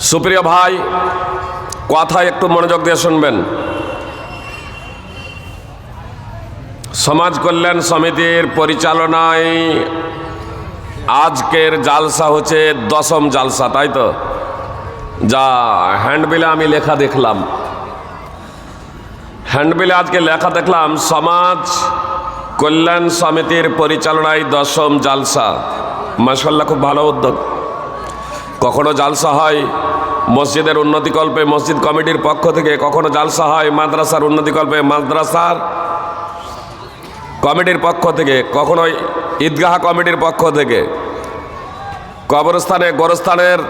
সুপ্রিয় ভাই, কথা একটু মনোযোগ দিয়ে শুনবেন। সমাজ কল্যাণ সমিতির পরিচালনায় আজকের জালসা হচ্ছে দশম জালসা, তাই তো? যা হ্যান্ডবিলে আমি লেখা দেখলাম। হ্যান্ডবিলে আজকে লেখা দেখলাম, সমাজ কল্যাণ সমিতির পরিচালনায় দশম জালসা। মাসাল্লাহ খুব ভালো উদ্যোগ। কখনো জালসা হয়? মসজিদের উন্নতিকল্পে মসজিদ কমিটির পক্ষ থেকে কখনো জালসা হয়? মাদ্রাসার উন্নতিকল্পে মাদ্রাসার কমিটির পক্ষ থেকে কখনো ঈদগাহ কমিটির পক্ষ থেকে কবরস্থানে, গোরস্থানের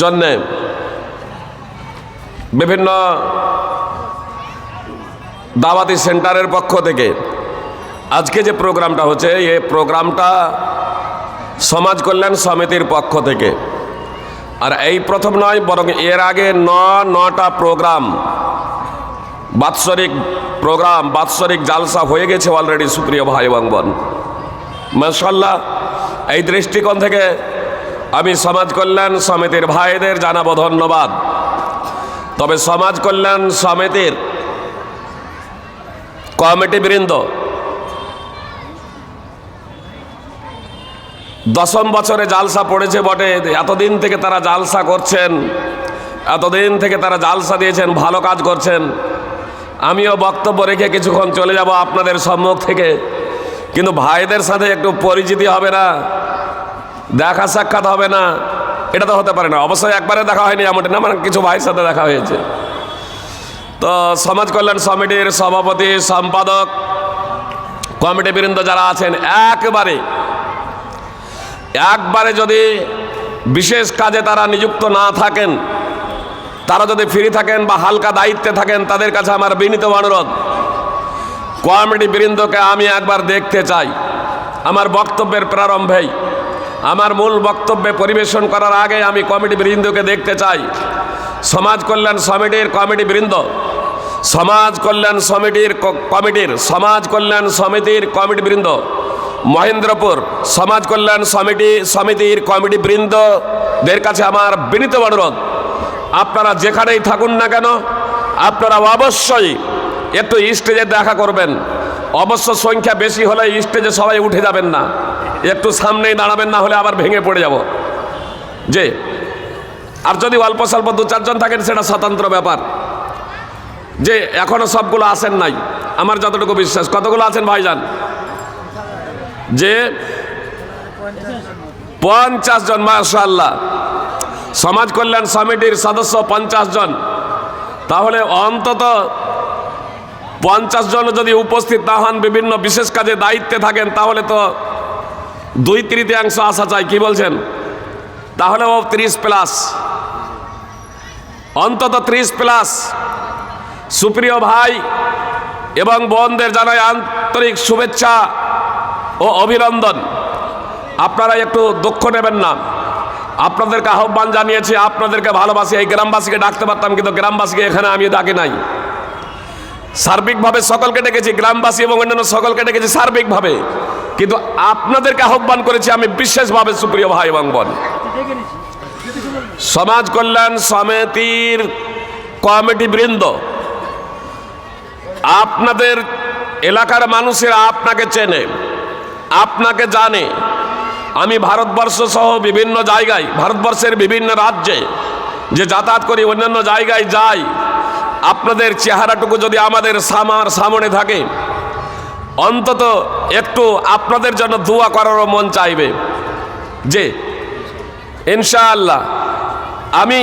জন্যে বিভিন্ন দাওয়াতি সেন্টারের পক্ষ থেকে আজকে যে প্রোগ্রামটা হচ্ছে, এই প্রোগ্রামটা সমাজ কল্যাণ সমিতির পক্ষ থেকে আর এই প্রথম নয়, বরং এর আগে ন, নটা প্রোগ্রাম। বাৎসরিক প্রোগ্রাম, বাৎসরিক জালসা হয়ে গেছে অলরেডি সুপ্রিয় ভাই এবং বোন। মাসাল্লাহ এই দৃষ্টিকোণ থেকে আমি সমাজ কল্যাণ সমিতির ভাইদের জানাব ধন্যবাদ। তবে সমাজ কল্যাণ সমিতির কমিটি দশম বছরে জালসা পড়েছে বটে। এতদিন থেকে তারা জালসা করছেন, এতদিন থেকে তারা জালসা দিয়েছেন, ভালো কাজ করছেন। আমিও বক্তব্য রেখে কিছুক্ষণ চলে যাব আপনাদের সম্মুখ থেকে। কিন্তু ভাইদের সাথে একটু পরিচিতি হবে না, দেখা সাক্ষাৎ হবে না, এটা তো হতে পারে না। অবশ্যই একবারে দেখা হয়নি এমনটা না মানে কিছু ভাইয়ের সাথে দেখা হয়েছে। তো সমাজ কল্যাণ সমিতির সভাপতি, সম্পাদক, কমিটি বৃন্দ যারা আছেন, একেবারে একবারে যদি বিশেষ কাজে তারা নিযুক্ত না থাকেন, তারা যদি ফ্রি থাকেন বা হালকা দায়িত্বে থাকেন, তাদের কাছে আমার বিনীত অনুরোধ, কমিটি বৃন্দকে আমি একবার দেখতে চাই। আমার বক্তব্যের প্রারম্ভেই, আমার মূল বক্তব্যে পরিবেশন করার আগে আমি কমিটি বৃন্দকে দেখতে চাই। সমাজ কল্যাণ সমিতির কমিটি বৃন্দ, সমাজ কল্যাণ সমিতির ক- কমিটির, সমাজ কল্যাণ সমিতির কমিটি বৃন্দ মহেন্দ্রপুর সমাজ কল্যাণ সমিতি, সমিতির কমিটি বৃন্দদের কাছে আমার বিনীত অনুরোধ। আপনারা যেখানেই থাকুন না কেন, আপনারা অবশ্যই একটু স্টেজে দেখা করবেন। অবশ্য সংখ্যা বেশি হলে স্টেজে সবাই উঠে যাবেন না। একটু সামনেই দাঁড়াবেন, না হলে আবার ভেঙে পড়ে যাব। যে আর যদি অল্প স্বল্প দু চারজন থাকেন, সেটা স্বতন্ত্র ব্যাপার। যে এখনও সবগুলো আসেন নাই। আমার যতটুকু বিশ্বাস। কতগুলো আছেন ভাইজান? যে পঞ্চাশ জন মাশাল্লাহ সমাজ কল্যাণ সমিতির সদস্য পঞ্চাশ জন। তাহলে অন্তত পঞ্চাশ জন যদি উপস্থিত না হন, বিভিন্ন বিশেষ কাজে দায়িত্বে থাকেন, তাহলে তো দুই তৃতীয়াংশ আসা চাই কি বলছেন? তাহলে ও ত্রিশ প্লাস। অন্তত ত্রিশ প্লাস। সুপ্রিয় ভাই এবং বোনদের জানাই আন্তরিক শুভেচ্ছা। ও অভিনন্দন। আপনারা একটু দুঃখ নেবেন না। আপনাদেরকে আহ্বান জানিয়েছি, আপনাদেরকে ভালোবাসি, এই গ্রামবাসীকে ডাকতে পারতাম, কিন্তু গ্রামবাসীকে এখানে আমি ডাকি নাই। সার্বিকভাবে সকলকে ডেকেছি, গ্রামবাসী এবং অন্যান্য সকলকে ডেকেছি সার্বিকভাবে। কিন্তু আপনাদেরকে আহ্বান করেছি আমি বিশেষভাবে সুপ্রিয় ভাই এবং বোন। সমাজ কল্যাণ সমিতির কমিটি বৃন্দ, আপনাদের এলাকার মানুষেরা আপনাকে চেনে। আপনাকে জানে, আমি ভারতবর্ষ সহ বিভিন্ন জায়গায়, ভারতবর্ষের বিভিন্ন রাজ্যে যে যাতায়াত করি, অন্যান্য জায়গায় যাই, আপনাদের চেহারাটুকু যদি আমাদের সামার সামনে থাকে, অন্তত একটু আপনাদের জন্য দোয়া করারও মন চাইবে যে, ইনশাআল্লাহ, আমি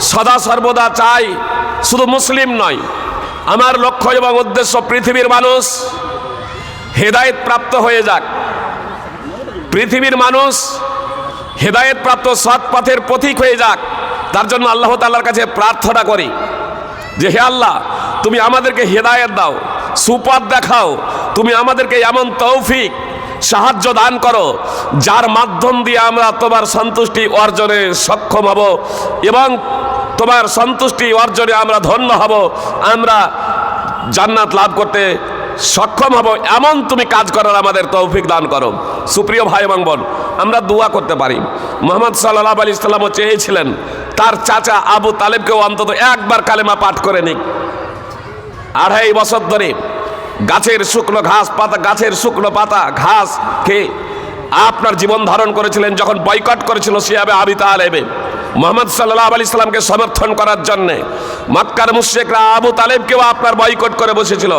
সদা সর্বদা চাই, শুধু মুসলিম নয়, আমার লক্ষ্য এবং উদ্দেশ্য পৃথিবীর মানুষ হেদায়েত প্রাপ্ত হয়ে যাক। পৃথিবীর মানুষ হেদায়েত প্রাপ্ত সৎ পথের পথিক হয়ে যাক, তার জন্য আল্লাহ তাল্লার কাছে প্রার্থনা করি যে হে আল্লাহ, তুমি আমাদেরকে হেদায়েত দাও, সুপথ দেখাও, তুমি আমাদেরকে এমন তৌফিক, সাহায্য দান করো, যার মাধ্যম দিয়ে আমরা তোমার সন্তুষ্টি অর্জনে সক্ষম হব এবং তোমার সন্তুষ্টি অর্জনে আমরা ধন্য হব। আমরা জান্নাত লাভ করতে সক্ষম হব, এমন তুমি কাজ করার আমাদের তৌফিক দান করো। সুপ্রিয় ভাই এবং বোন, আমরা দোয়া করতে পারি। মোহাম্মদ সাল্লাহ আলি ইসলামও চেয়েছিলেন, তার চাচা আবু তালেবকেও অন্তত একবার কালেমা পাঠ করে নিক। আড়াই বছর ধরে গাছের শুকনো ঘাস পাতা, গাছের শুকনো পাতা ঘাস খেয়ে আপনার জীবন ধারণ করেছিলেন, যখন বয়কট করেছিল সিয়াবে আবি তালেবে। মোহাম্মদ সাল্লাহ আলি সাল্লামকে সমর্থন করার জন্যে মক্কার মুশ্রেকরা আবু তালেবকেও আপনার বয়কট করে বসেছিল।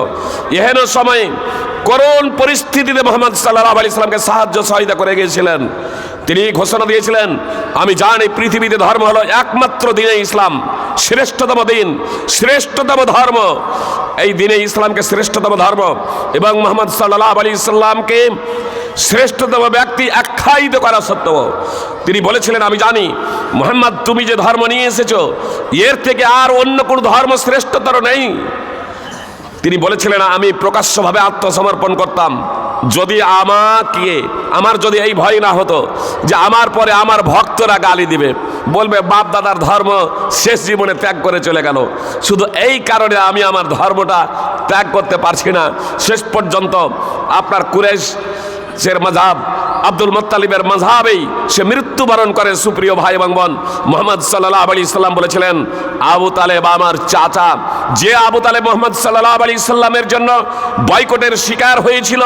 এহেন সময়ে করুণ পরিস্থিতিতে মোহাম্মদ সাল্লাহ আলি সাল্লামকে সাহায্য সহায়তা করে গিয়েছিলেন। তিনি ঘোষণা দিয়েছিলেন, আমি জানি পৃথিবীতে ধর্ম হলো একমাত্র দিনে ইসলাম, শ্রেষ্ঠতম দিন, শ্রেষ্ঠতম ধর্ম। এই দিনে ইসলামকে শ্রেষ্ঠতম ধর্ম এবং মোহাম্মদ সাল্লাহ আলী ইসলামকে শ্রেষ্ঠতম ব্যক্তি আখ্যায়িত করা সত্ত্বেও তিনি বলেছিলেন, আমি জানি, মোহাম্মদ তুমি যে ধর্ম নিয়ে এসেছ, এর থেকে আর অন্য কোনো ধর্ম শ্রেষ্ঠতর নেই। তিনি বলেছিলেন, আমি প্রকাশ্যভাবে আত্মসমর্পণ করতাম। যদি আমাকে, আমার যদি এই ভয় না হতো যে আমার পরে আমার ভক্তরা গালি দিবে, বলবে, বাপ দাদার ধর্ম শেষ জীবনে ত্যাগ করে চলে গেল। শুধু এই কারণে আমি আমার ধর্মটা ত্যাগ করতে পারছি না। শেষ পর্যন্ত আপনার কুরেশ সের মাঝাব, আব্দুল মোত্তালিবের মাঝাবেই সে মৃত্যুবরণ করে সুপ্রিয় ভাই এবং বোন। মোহাম্মদ সাল্লাহ আলী ইসলাম বলেছিলেন, আবু তালেব আমার চাচা। যে আবু তালেব মোহাম্মদ সাল্লাহ আলী ইসলামের জন্য বয়কটের শিকার হয়েছিল,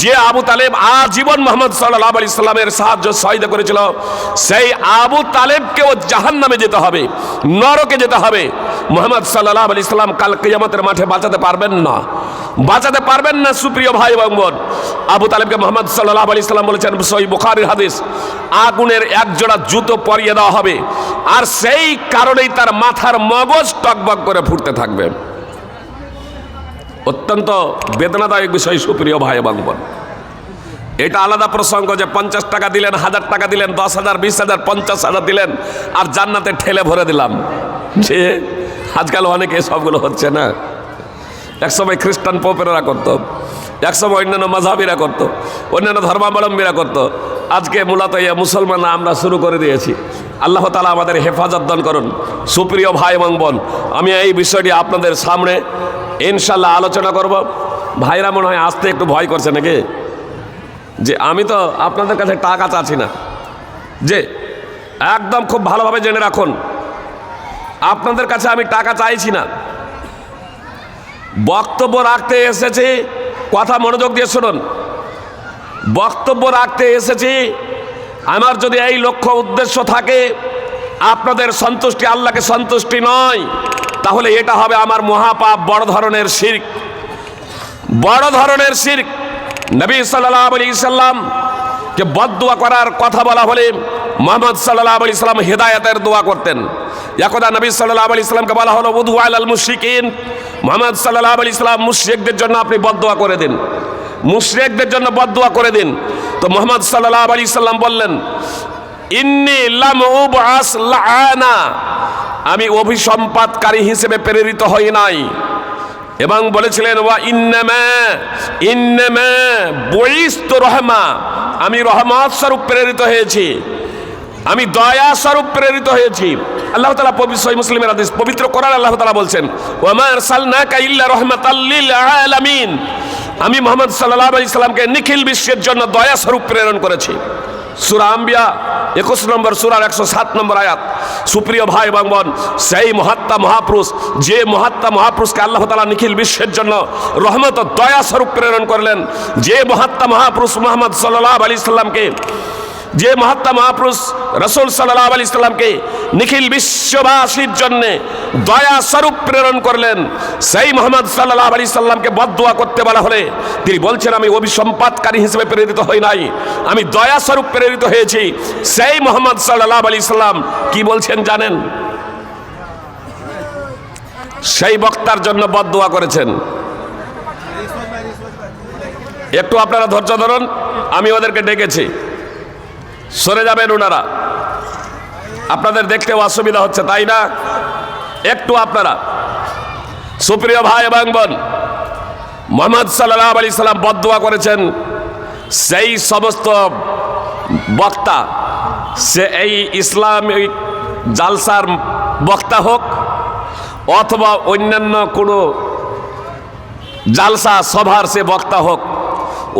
যে আবু তালেব আজীবন মোহাম্মদ সাল্লাহ আলী ইসলামের সাহায্য সহায়তা করেছিল, সেই আবু তালেবকেও জাহান নামে যেতে হবে, নরকে যেতে হবে। মোহাম্মদ সাল্লাহ আলী ইসলাম কাল কিয়ামতের মাঠে বাঁচাতে পারবেন না। বাঁচাতে পারবেন না সুপ্রিয় ভাই এবং বোন। আবু তালেবকে মোহাম্মদ সাল্লাহ আলী ইসলাম বলেছেন সই বুখারির হাদিস, আগুনের এক জোড়া জুতো পরিয়ে দেওয়া হবে আর সেই কারণেই তার মাথার মগজ টকবক করে ফুটতে থাকবে। অত্যন্ত বেদনাদায়ক বিষয়, সুপ্রিয় ভাই এবং বোন এটা আলাদা প্রসঙ্গ যে পঞ্চাশ টাকা দিলেন, হাজার টাকা দিলেন, দশ হাজার, বিশ হাজার, পঞ্চাশ হাজার দিলেন আর জান্নাতে ঠেলে ভরে দিলাম। যে আজকাল অনেকে সবগুলো হচ্ছে না। একসময় খ্রিস্টান পোপেরা করতো। একসময় অন্যান্য মাঝাবিরা করতো, অন্যান্য ধর্মাবলম্বীরা করত। আজকে মূলত ইয়ে মুসলমান আমরা শুরু করে দিয়েছি। আল্লাহ তালা আমাদের হেফাজত দান করুন, সুপ্রিয় ভাই এবং বোন, আমি এই বিষয়টি আপনাদের সামনে ইনশাল্লাহ আলোচনা করব। ভাইরা মনে হয় আসতে একটু ভয় করছে নাকি? যে আমি তো আপনাদের কাছে টাকা চাচ্ছি না। যে একদম খুব ভালোভাবে জেনে রাখুন, আপনাদের কাছে আমি টাকা চাইছি না। বক্তব্য রাখতে এসেছি কথা মনোযোগ দিয়ে শুনুন। বক্তব্য রাখতে এসেছি। আমার যদি এই লক্ষ্য উদ্দেশ্য থাকে, আপনাদের সন্তুষ্টি আল্লাহকে সন্তুষ্টি নয়, তাহলে এটা হবে আমার মহাপাপ, বড় ধরনের শির্ক। বড় ধরনের শির্ক। নবী সাল্লাহ আলী সাল্লাম কে বদুয়া করার কথা বলা হলে মোহাম্মদ সাল্লাহ আলী সাল্লাম হেদায়তের দোয়া করতেন। একদা নবী সাল্লাহ আলী ইসলামকে বলা হলো উদু আল মুশিকিন মোহাম্মদ সাল্লাহ আলী ইসলাম মুশ্রিকদের জন্য আপনি বদুয়া করে দিন। মুশ্রিকদের জন্য বদুয়া করে দিন। তো মোহাম্মদ সাল্লাহ আলী সাল্লাম বললেন, ইন্নি উবআস আমি অভিসম্পাদকারী হিসেবে প্রেরিত হই নাই। এবং বলেছিলেন, ওয়া ইন্নামা ইন্নামা বইস্ত রহমা। আমি রহমত স্বরূপ প্রেরিত হয়েছি। আমি দয়া স্বরূপ প্রেরিত হয়েছি। আল্লাহ তালা পবিত্র মুসলিমের আদেশ পবিত্র কোরআন আল্লাহ তালা বলছেন ওমার সালনা কাইল্লা আলামিন। আমি মোহাম্মদ সাল্লাহ আলি নিখিল বিশ্বের জন্য দয়া স্বরূপ প্রেরণ করেছি। সুরা আম্বিয়া, একুশ নম্বর সুরার একশো সাত নম্বর আয়াত। সুপ্রিয় ভাই এবং বোন, সেই মহাত্মা মহাপুরুষ, যে মহাত্মা মহাপুরুষকে আল্লাহ তালা নিখিল বিশ্বের জন্য রহমত দয়া স্বরূপ প্রেরণ করলেন, যে মহাত্মা মহাপুরুষ মোহাম্মদ সাল্লাহ আলি সাল্লামকে যে মহাত্মা মহাপুরুষ রসুল সাল্লাহ আলি ইসলামকে নিখিল বিশ্ববাসীর জন্যে দয়া স্বরূপ প্রেরণ করলেন, সেই মোহাম্মদ সাল্লাহ আলি সাল্লামকে বদুয়া করতে বলা হলে তিনি বলছেন, আমি অভিসম্পাদকারী হিসেবে প্রেরিত হই নাই, আমি দয়া স্বরূপ প্রেরিত হয়েছি। সেই মোহাম্মদ সাল্লাহ আলি সাল্লাম কি বলছেন জানেন? সেই বক্তার জন্য বদুয়া করেছেন। একটু আপনারা ধৈর্য ধরুন, আমি ওদেরকে ডেকেছি। সরে যাবেন ওনারা আপনাদের দেখতেও অসুবিধা হচ্ছে, তাই না? একটু আপনারা। সুপ্রিয় ভাই এবং বোন, মোহাম্মদ সাল্লাহ আলি সাল্লাম বদুয়া করেছেন। সেই সমস্ত বক্তা, সে এই ইসলামিক জালসার বক্তা হোক অথবা অন্যান্য কোনো জালসা সভার সে বক্তা হোক,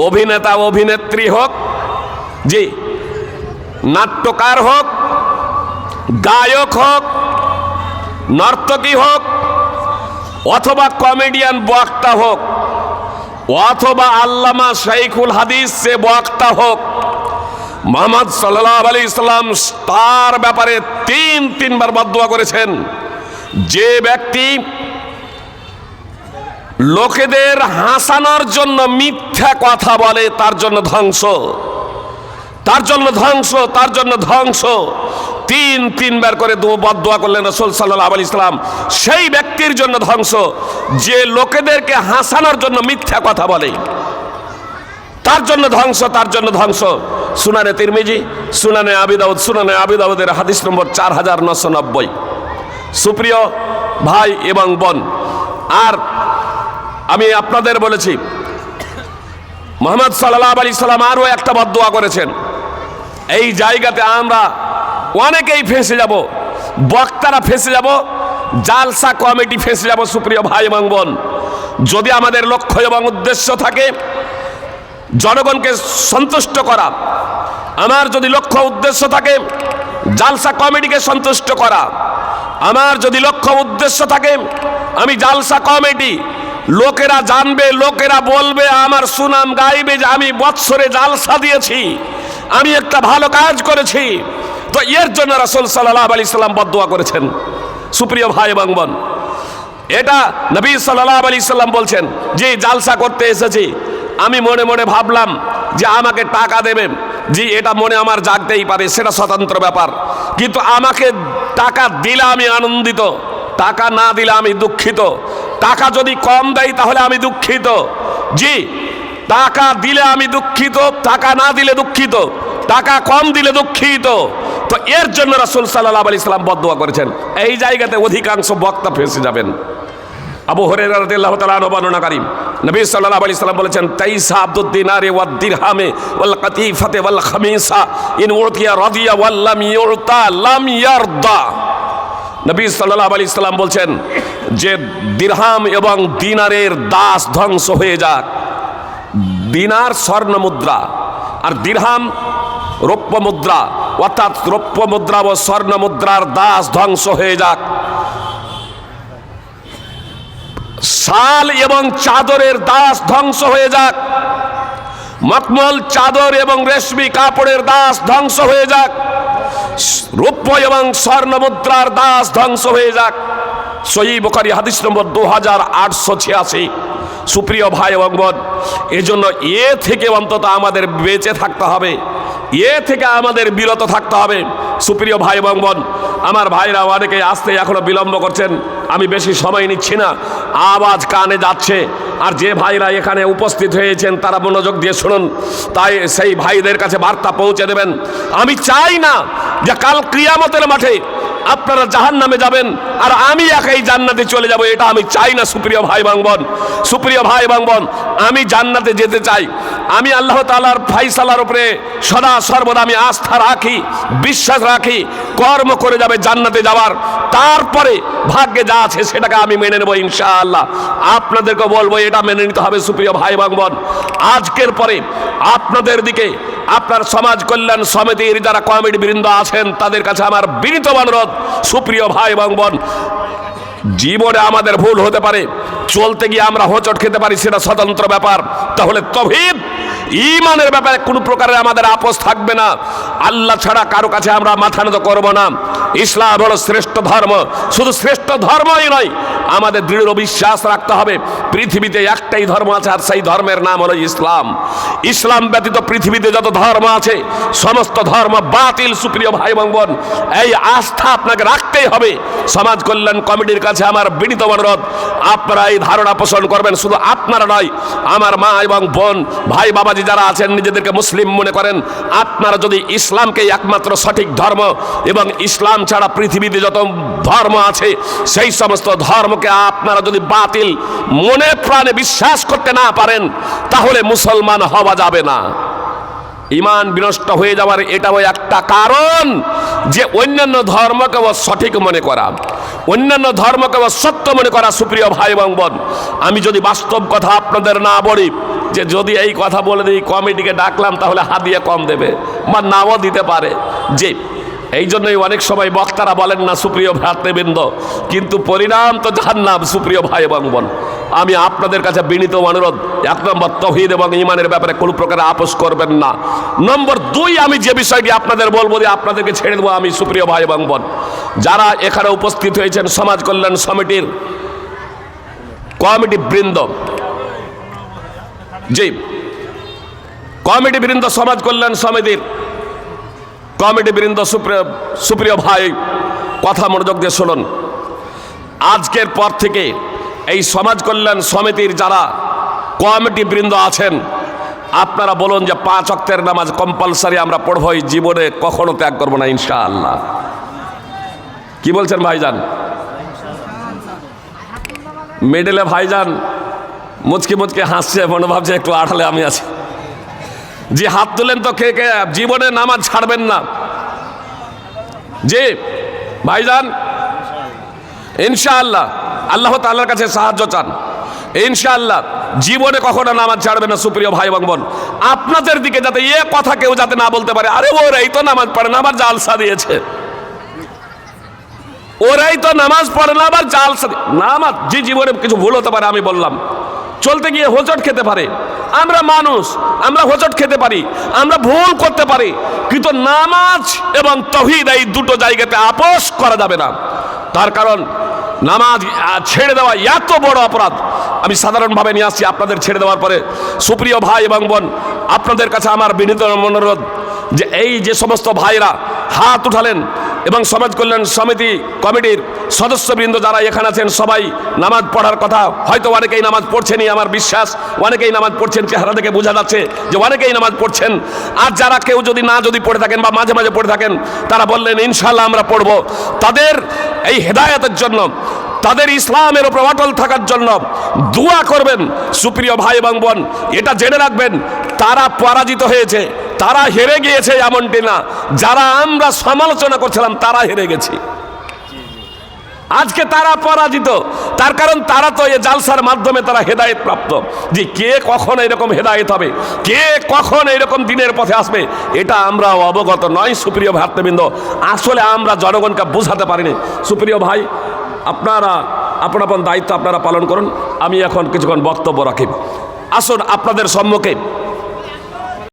অভিনেতা, অভিনেত্রী হোক, জি নাট্যকার হোক, গায়ক হোক, নর্তকী হোক, অথবা কমেডিয়ান বক্তা হোক, অথবা আল্লামা শাইখুল হাদিস সে বক্তা হোক, মোহাম্মদ সাল্লাহ আলী ইসলাম তার ব্যাপারে তিন তিনবার বদুয়া করেছেন। যে ব্যক্তি লোকেদের হাসানোর জন্য মিথ্যা কথা বলে, তার জন্য ধ্বংস। তার জন্য ধ্বংস, তার জন্য ধ্বংস। তিন, তিনবার করে বদুয়া করলেন রসুল সাল্লাহ আলী ইসলাম সেই ব্যক্তির জন্য ধ্বংস, যে লোকেদেরকে হাসানোর জন্য মিথ্যা কথা বলে। তার জন্য ধ্বংস, তার জন্য ধ্বংস। সুনানে তিরমিজি, সুনানে আবিদাউদ সুনানে আবিদাউদের হাদিস নম্বর চার হাজার নশো নব্বই। সুপ্রিয় ভাই এবং বোন, আর আমি আপনাদের বলেছি, মোহাম্মদ সাল্লাহ আলী সাল্লাম আরও একটা বদুয়া করেছেন। এই জায়গাতে আমরা অনেকেই ফেঁসে যাব, বক্তারা ফেঁসে যাব, জালসা কমিটি ফেঁসে যাব সুপ্রিয় ভাই এবং বোন। যদি আমাদের লক্ষ্য এবং উদ্দেশ্য থাকে, জনগণকে সন্তুষ্ট করা। আমার যদি লক্ষ্য উদ্দেশ্য থাকে, জালসা কমিটিকে সন্তুষ্ট করা। আমার যদি লক্ষ্য উদ্দেশ্য থাকে, আমি জালসা কমিটি, লোকেরা জানবে, লোকেরা বলবে, আমার সুনাম গাইবে যে আমি বৎসরে জালসা দিয়েছি। আমি একটা ভালো কাজ করেছি। তো এর জন্য রাসুল সাল্লাহ আলি সাল্লাম বদুয়া করেছেন। সুপ্রিয় ভাই এবং বোন, এটা নবী সাল্লাহ আলি সাল্লাম বলছেন যে জালসা করতে এসেছি। আমি মনে মনে ভাবলাম যে আমাকে টাকা দেবেন জি, এটা মনে আমার জাগতেই পারে, সেটা স্বতন্ত্র ব্যাপার। কিন্তু আমাকে টাকা দিলে আমি আনন্দিত, টাকা না দিলে আমি দুঃখিত। টাকা যদি কম দেয় তাহলে আমি দুঃখিত। জি টাকা দিলে আমি দুঃখিত, টাকা না দিলে দুঃখিত, টাকা কম দিলে দুঃখিত। তো এর জন্য রাসুল সাল্লাহ আলি সাল্লাম বদুয়া করেছেন। এই জায়গাতে অধিকাংশ বক্তা ফেসে যাবেন। আবু তাআলা আনহু বর্ণনাকারী নবী সাল্লাল্লাহু আলাইহি সাল্লাম বলেছেন, তাইসা আব্দুদ দিনারে ওয়াদ দিরহামে ওয়াল কাতিফাতে ওয়াল খামিসা, ইন উতিয়া রাদিয়া ওয়াল লাম ইউতা, লাম ইয়ারদা। নবী সাল্লাল্লাহু আলাইহি সাল্লাম বলছেন, যে দিরহাম এবং দিনারের দাস ধ্বংস হয়ে যাক দিনার স্বর্ণ মুদ্রা আর দিরহাম রৌপ্য মুদ্রা, অর্থাৎ রৌপ্য মুদ্রা ও স্বর্ণ মুদ্রার দাস ধ্বংস হয়ে যাক। শাল এবং চাদরের দাস ধ্বংস হয়ে যাক। মকমল চাদর এবং রেশমি কাপড়ের দাস ধ্বংস হয়ে যাক। রৌপ্য এবং স্বর্ণ মুদ্রার দাস ধ্বংস হয়ে যাক। সই বকারি হাদিস নম্বর দু হাজার আটশো ছিয়াশি। সুপ্রিয় ভাই বোন এজন্য এ থেকে অন্তত আমাদের বেঁচে থাকতে হবে। এ থেকে আমাদের বিরত থাকতে হবে। সুপ্রিয় ভাই বোন আমার ভাইরা অনেকে আসতে এখনও বিলম্ব করছেন, আমি বেশি সময় নিচ্ছি না। আওয়াজ কানে যাচ্ছে। আর যে ভাইরা এখানে উপস্থিত হয়েছেন, তারা মনোযোগ দিয়ে শুনুন। তাই সেই ভাইদের কাছে বার্তা পৌঁছে দেবেন। আমি চাই না যে কাল ক্রিয়ামতের মাঠে আপনারা জাহান নামে যাবেন, আর আমি একাই জান্নাতে চলে যাব, এটা আমি চাই না, সুপ্রিয় ভাই বাংবন। সুপ্রিয় ভাই বাংবন, আমি জান্নাতে যেতে চাই। আমি আল্লাহ তালার ফাইসালার উপরে সদা সর্বদা আমি আস্থা রাখি, বিশ্বাস রাখি, কর্ম করে যাবে জান্নাতে যাওয়ার। তারপরে ভাগ্যে যা আছে সেটাকে আমি মেনে নেব ইনশাআল্লাহ। আপনাদেরকে বলব, এটা মেনে নিতে হবে, সুপ্রিয় ভাই বাংবন। আজকের পরে আপনাদের দিকে আপনার সমাজ কল্যাণ সমিতির যারা কমিটি বৃন্দ আছেন, তাদের কাছে আমার বিনীত অনুরোধ, সুপ্রিয় ভাই এবং বোন, জীবনে আমাদের ভুল হতে পারে, চলতে গিয়ে আমরা হোঁচট খেতে পারি, সেটা স্বতন্ত্র ব্যাপার। তাহলে তভিদ ইমানের ব্যাপারে কোনো প্রকারের আমাদের আপোষ থাকবে না। আল্লাহ ছাড়া কারও কাছে আমরা মাথা নত করব না। ইসলাম হলো শ্রেষ্ঠ ধর্ম। শুধু শ্রেষ্ঠ ধর্মই নয়, আমাদের দৃঢ় বিশ্বাস রাখতে হবে। পৃথিবীতে একটাই ধর্ম আছে আর সেই ধর্মের নাম হলো ইসলাম। ইসলাম ব্যতীত পৃথিবীতে যত ধর্ম আছে, সমস্ত ধর্ম বাতিল, সুপ্রিয় ভাই বোন। এই আস্থা আপনাকে রাখতেই হবে। সমাজ কল্যাণ কমিটির কাছে আমার বিনীত অনুরোধ, আপনারা এই ধারণা পোষণ করবেন। শুধু আপনারা নয়, আমার মা এবং বোন, ভাই বাবাজি যারা আছেন, নিজেদেরকে মুসলিম মনে করেন, আপনারা যদি ইসলামকে একমাত্র সঠিক ধর্ম এবং ইসলাম ছাড়া পৃথিবীতে যত ধর্ম আছে, সেই সমস্ত ধর্মকে আপনারা যদি বাতিল মনে প্রাণে বিশ্বাস করতে না পারেন, তাহলে মুসলমান হওয়া যাবে না। ইমান বিনষ্ট হয়ে যাওয়ার এটাও একটা কারণ যে অন্যান্য ধর্মকে ও সঠিক মনে করা, অন্যান্য ধর্মকে ও সত্য মনে করা সুপ্রিয় ভাই এবং বোন। আমি যদি বাস্তব কথা আপনাদের না বলি যে যদি এই কথা বলে দিই, কমিটিকে ডাকলাম, তাহলে হাদিয়া কম দেবে। বা নাও দিতে পারে। যে এই জন্যই অনেক সময় বক্তারা বলেন না, সুপ্রিয় ভ্রাতৃবৃন্দ, কিন্তু পরিণাম তো জাহান্নাম, সুপ্রিয় ভাই এবং বোন। আমি আপনাদের কাছে বিনীত অনুরোধ, এক নম্বর তহিদ এবং ইমানের ব্যাপারে কোনো প্রকার আপোষ করবেন না। নম্বর দুই, আমি যে বিষয়টি আপনাদের বলব যে আপনাদেরকে ছেড়ে দেবো আমি, সুপ্রিয় ভাই এবং বোন। যারা এখানে উপস্থিত হয়েছেন সমাজ কল্যাণ সমিতির কমিটি বৃন্দ জি কমিটি বৃন্দ সমাজ কল্যাণ সমিতির কমিটি বৃন্দ সুপ্রিয় সুপ্রিয় ভাই কথা মনোযোগ দিয়ে শুনুন। আজকের পর থেকে এই সমাজ কল্যাণ সমিতির যারা কমিটি বৃন্দ আছেন আপনারা বলুন যে পাঁচ অক্তের নামাজ কম্পালসারি আমরা পড়বই জীবনে কখনো ত্যাগ করব না ইনশাআল্লাহ। কি বলছেন ভাইজান? মিডলে ভাইজান মুচকি মুচকি হাসছে মনে ভাবছে একটু আঠালে আমি আছি। জি, হাত তুলেন তো কে কে, জীবনে নামাজ ছাড়বেন না। জি, ভাইজান, ইনশাআল্লাহ, আল্লাহ তাল্লার কাছে সাহায্য চান। ইনশাআল্লাহ, জীবনে কখনো নামাজ ছাড়বে না, সুপ্রিয় ভাই এবং বোন। আপনাদের দিকে যাতে এ কথা কেউ যাতে না বলতে পারে, আরে ওরাই তো নামাজ পড়ে না, আবার জালসা দিয়েছে। ওরাই তো নামাজ পড়ে না, আবার জালসা নামাজ যে জীবনে কিছু ভুল হতে পারে আমি বললাম। চলতে গিয়ে হোঁচট খেতে পারে। আমরা মানুষ, আমরা হোঁচট খেতে পারি, আমরা ভুল করতে পারি, কিন্তু নামাজ এবং তহিদ এই দুটো জায়গাতে আপোষ করা যাবে না। তার কারণ, নামাজ ছেড়ে দেওয়া এত বড় অপরাধ। আমি সাধারণভাবে নিয়ে আসছি আপনাদের ছেড়ে দেওয়ার পরে। সুপ্রিয় ভাই এবং বোন, আপনাদের কাছে আমার বিনীত অনুরোধ যে এই যে সমস্ত ভাইরা হাত উঠালেন এবং সমাজ কল্যাণ সমিতি, কমিটির সদস্যবৃন্দ যারা এখানে আছেন, সবাই নামাজ পড়ার কথা। হয়তো অনেকেই নামাজ পড়ছেনই, আমার বিশ্বাস। অনেকেই নামাজ পড়ছেন, চেহারা দেখে বোঝা যাচ্ছে যে অনেকেই নামাজ পড়ছেন। আর যারা কেউ যদি না যদি পড়ে থাকেন বা মাঝে মাঝে পড়ে থাকেন, তারা বললেন ইনশাল্লাহ আমরা পড়ব। তাদের এই হেদায়তের জন্য, তাদের ইসলামের ওপর অটল থাকার জন্য দোয়া করবেন, সুপ্রিয় ভাই এবং বোন। এটা জেনে রাখবেন, তারা পরাজিত হয়েছে। তারা হেরে গিয়েছে এমনটি না। যারা আমরা সমালোচনা করছিলাম, তারা হেরে গেছি। আজকে তারা পরাজিত। তার কারণ তারা তো এই জালসার মাধ্যমে তারা হেদায়েত প্রাপ্ত। যে কে কখন এরকম হেদায়েত হবে? কে কখন এরকম দিনের পথে আসবে? এটা আমরা অবগত নয়, সুপ্রিয় ভাতৃবৃন্দ। আসলে আমরা জনগণকে বোঝাতে পারিনি। সুপ্রিয় ভাই, আপনারা, আপন আপন দায়িত্ব আপনারা পালন করুন। আমি এখন কিছুক্ষণ বক্তব্য রাখি। আসুন আপনাদের সম্মুখে